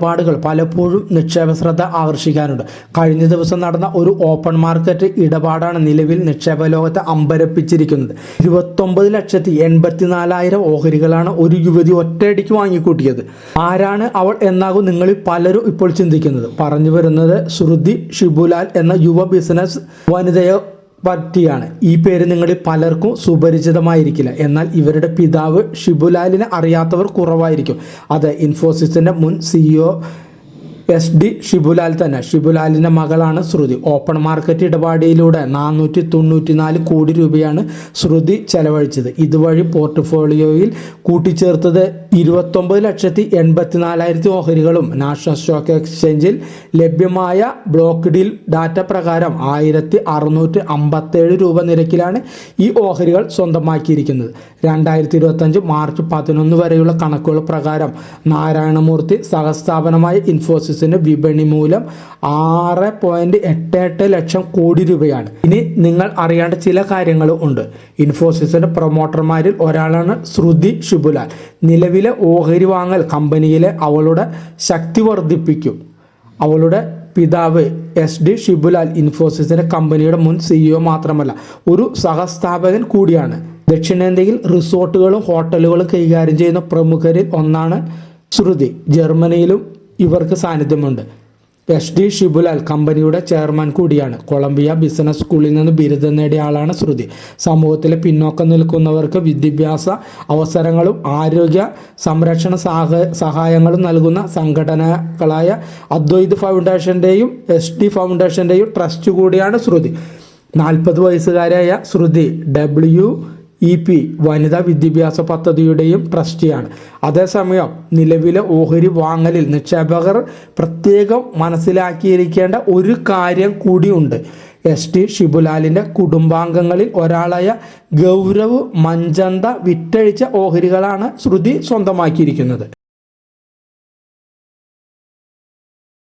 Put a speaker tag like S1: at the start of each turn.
S1: ഇടപാടുകൾ പലപ്പോഴും നിക്ഷേപ ശ്രദ്ധ ആകർഷിക്കാറുണ്ട് കഴിഞ്ഞ ദിവസം നടന്ന ഒരു ഓപ്പൺ മാർക്കറ്റ് ഇടപാടാണ് നിലവിൽ നിക്ഷേപ ലോകത്തെ അമ്പരപ്പിച്ചിരിക്കുന്നത്. ഇരുപത്തൊമ്പത് ലക്ഷത്തി എൺപത്തിനാലായിരം ഓഹരികളാണ് ഒരു യുവതി ഒറ്റയടിക്ക് വാങ്ങിക്കൂട്ടിയത്. ആരാണ് അവൾ എന്നാകും നിങ്ങളിൽ പലരും ഇപ്പോൾ ചിന്തിക്കുന്നത്. പറഞ്ഞു വരുന്നത് ശ്രുതി ഷിബുലാൽ എന്ന യുവ ബിസിനസ് വനിതയെ പറ്റിയാണ്. ഈ പേര് നിങ്ങളിൽ പലർക്കും സുപരിചിതമായിരിക്കില്ല. എന്നാൽ ഇവരുടെ പിതാവ് ഷിബുലാലിനെ അറിയാത്തവർ കുറവായിരിക്കും. അത് ഇൻഫോസിസിന്റെ മുൻ സിഇഒ എസ് ഡി ഷിബുലാൽ തന്നെ. ഷിബുലാലിന്റെ മകളാണ് ശ്രുതി. ഓപ്പൺ മാർക്കറ്റ് ഇടപാടിയിലൂടെ നാനൂറ്റി തൊണ്ണൂറ്റിനാല് കോടി രൂപയാണ് ശ്രുതി ചെലവഴിച്ചത്. ഇതുവഴി പോർട്ട്ഫോളിയോയിൽ കൂട്ടിച്ചേർത്തത് ഇരുപത്തൊമ്പത് ലക്ഷത്തി എൺപത്തിനാലായിരത്തി ഓഹരികളും നാഷണൽ സ്റ്റോക്ക് എക്സ്ചേഞ്ചിൽ ലഭ്യമായ ബ്ലോക്ക് ഡീൽ ഡാറ്റ പ്രകാരം ആയിരത്തി അറുന്നൂറ്റി അമ്പത്തേഴ് രൂപ നിരക്കിലാണ് ഈ ഓഹരികൾ സ്വന്തമാക്കിയിരിക്കുന്നത്. രണ്ടായിരത്തി ഇരുപത്തഞ്ച് മാർച്ച് പതിനൊന്ന് വരെയുള്ള കണക്കുകൾ പ്രകാരം നാരായണമൂർത്തി സഹസ്ഥാപനമായ ഇൻഫോസിസിന്റെ വിപണി മൂലം ആറ് പോയിന്റ് എട്ട് എട്ട് ലക്ഷം കോടി രൂപയാണ്. ഇനി നിങ്ങൾ അറിയേണ്ട ചില കാര്യങ്ങളും ഉണ്ട്. ഇൻഫോസിസിന്റെ പ്രൊമോട്ടർമാരിൽ ഒരാളാണ് ശ്രുതി ശുഭുലാൽ നിലവിലെ ഓഹരി വാങ്ങൽ കമ്പനിയിലെ അവളുടെ ശക്തി വർദ്ധിപ്പിക്കും. അവളുടെ പിതാവ് എസ് ഡി ഷിബുലാൽ ഇൻഫോസിസിന്റെ കമ്പനിയുടെ മുൻ സിഇഒ മാത്രമല്ല ഒരു സഹസ്ഥാപകൻ കൂടിയാണ്. ദക്ഷിണേന്ത്യയിൽ റിസോർട്ടുകളും ഹോട്ടലുകളും കൈകാര്യം ചെയ്യുന്ന പ്രമുഖരിൽ ഒന്നാണ് ശ്രുതി. ജർമ്മനിയിലും ഇവർക്ക് സാന്നിധ്യമുണ്ട്. എസ് ഡി ഷിബുലാൽ കമ്പനിയുടെ ചെയർമാൻ കൂടിയാണ്. കൊളംബിയ ബിസിനസ് സ്കൂളിൽ നിന്ന് ബിരുദം നേടിയ ആളാണ് ശ്രുതി. സമൂഹത്തിലെ പിന്നോക്കം നിൽക്കുന്നവർക്ക് വിദ്യാഭ്യാസ അവസരങ്ങളും ആരോഗ്യ സംരക്ഷണ സഹ സഹായങ്ങളും നൽകുന്ന സംഘടനകളായ അദ്വൈത് ഫൗണ്ടേഷന്റെയും എസ് ഡി ഫൗണ്ടേഷന്റെയും ട്രസ്റ്റ് കൂടിയാണ് ശ്രുതി. നാൽപ്പത് വയസ്സുകാരായ ശ്രുതി ഡബ്ല്യു ഇ പി വനിതാ വിദ്യാഭ്യാസ പദ്ധതിയുടെയും ട്രസ്റ്റിയാണ്. അതേസമയം നിലവിലെ ഓഹരി വാങ്ങലിൽ നിക്ഷേപകർ പ്രത്യേകം മനസ്സിലാക്കിയിരിക്കേണ്ട ഒരു കാര്യം കൂടിയുണ്ട്. എസ് ടി ഷിബുലാലിന്റെ കുടുംബാംഗങ്ങളിൽ ഒരാളായ ഗൗരവ് മഞ്ചന്ത വിറ്റഴിച്ച ഓഹരികളാണ് ശ്രുതി സ്വന്തമാക്കിയിരിക്കുന്നത്.